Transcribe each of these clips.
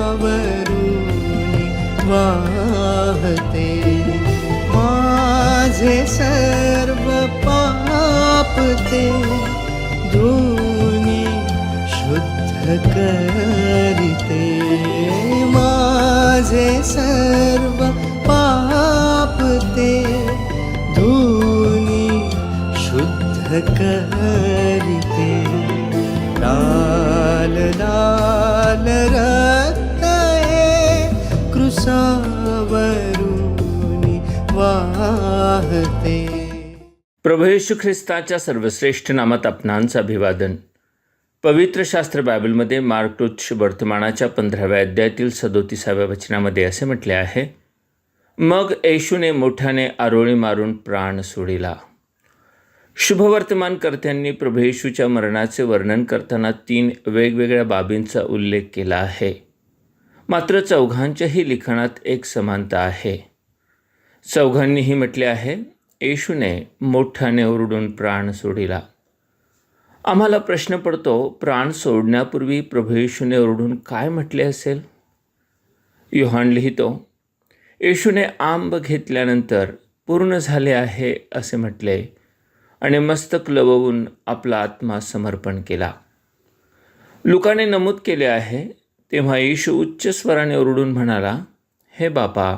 वरुणी वाहते. माझे सर्व पापते धुनी शुद्ध करिते. माझे सर्व पापते धुनी शुद्ध करिते. लाल लाल कृसावरुनी वाहते. प्रभू येशू ख्रिस्ताच्या सर्वश्रेष्ठ नामात आपणांचं अभिवादन. पवित्र शास्त्र बायबलमध्ये मार्क वर्तमानाच्या पंधराव्या अध्यायातील सदोतीसाव्या वचनामध्ये असे म्हटले आहे मग येशूने मोठ्याने आरोळी मारून प्राण सोडिला. शुभवर्तमानकर्त्यांनी प्रभू येशूच्या मरणाचे वर्णन करताना तीन वेगवेगळ्या बाबींचा उल्लेख केला आहे. मात्र चौघांच्याही लिखाणात एक समानता आहे. चौघांनीही म्हटले आहे येशूने मोठ्याने ओरडून प्राण सोडिला. आम्हाला प्रश्न पडतो प्राण सोडण्यापूर्वी प्रभू येशूने ओरडून काय म्हटले असेल? युहान लिहितो येशूने आंब घेतल्यानंतर पूर्ण झाले आहे असे म्हटले आणि मस्तक लववून आपला आत्मा समर्पण केला. लुकाने नमूद केले आहे तेव्हा येशू उच्च स्वराने ओरडून म्हणाला हे बापा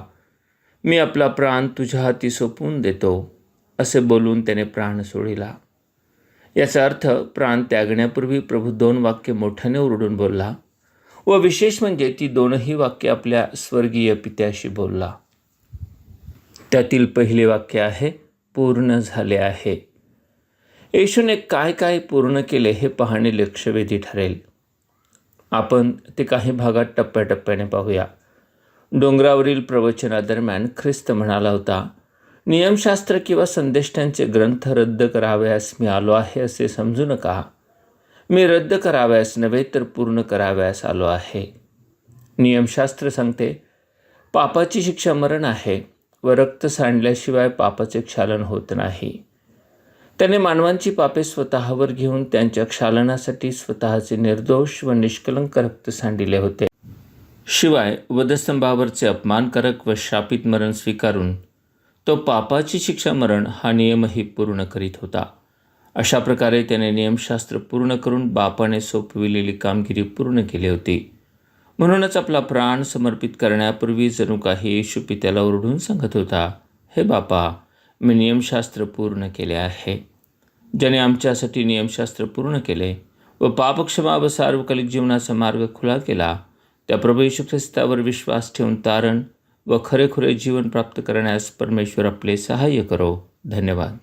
मी आपला प्राण तुझ्या हाती सोपवून देतो असे बोलून त्याने प्राण सोडिला. याचा अर्थ प्राण त्यागण्यापूर्वी प्रभू दोन वाक्य मोठ्याने ओरडून बोलला व विशेष म्हणजे ती दोनही वाक्य आपल्या स्वर्गीय पित्याशी बोलला. त्यातील पहिले वाक्य आहे पूर्ण झाले आहे. येशूने काय काय पूर्ण केले हे पाहणे लक्षवेधी ठरेल. आपण ते काही भागात टप्प्याटप्प्याने पाहूया. डोंगरावरील प्रवचनादरम्यान ख्रिस्त म्हणाला होता नियमशास्त्र किंवा संदेष्टांचे ग्रंथ रद्द कराव्यास मी आलो आहे असे समजू नका. मी रद्द कराव्यास नव्हे तर पूर्ण कराव्यास आलो आहे. नियमशास्त्र सांगते पापाची शिक्षा मरण आहे व रक्त सांडल्याशिवाय पापाचे क्षालन होत नाही. त्याने मानवांची पापे स्वतःवर घेऊन त्यांच्या क्षालनासाठी स्वतःचे निर्दोष व निष्कलंक रक्त सांडिले होते. शिवाय वधस्तंभावरचे अपमानकारक व शापित मरण स्वीकारून तो पापाची शिक्षा मरण हा नियमही पूर्ण करीत होता. अशा प्रकारे त्याने नियमशास्त्र पूर्ण करून बापाने सोपविलेली कामगिरी पूर्ण केली होती. म्हणूनच आपला प्राण समर्पित करण्यापूर्वी जणू काही येशू पित्याला ओरडून सांगत होता हे बापा मी नियमशास्त्र पूर्ण केले आहे. ज्याने आमच्यासाठी नियमशास्त्र पूर्ण केले व पापक्षमा व सार्वकालिक जीवनाचा मार्ग खुला केला त्या प्रभू येशू ख्रिस्तावर विश्वास ठेवून तारण व खरेखुरे जीवन प्राप्त करण्यास परमेश्वर आपले सहाय्य करो. धन्यवाद.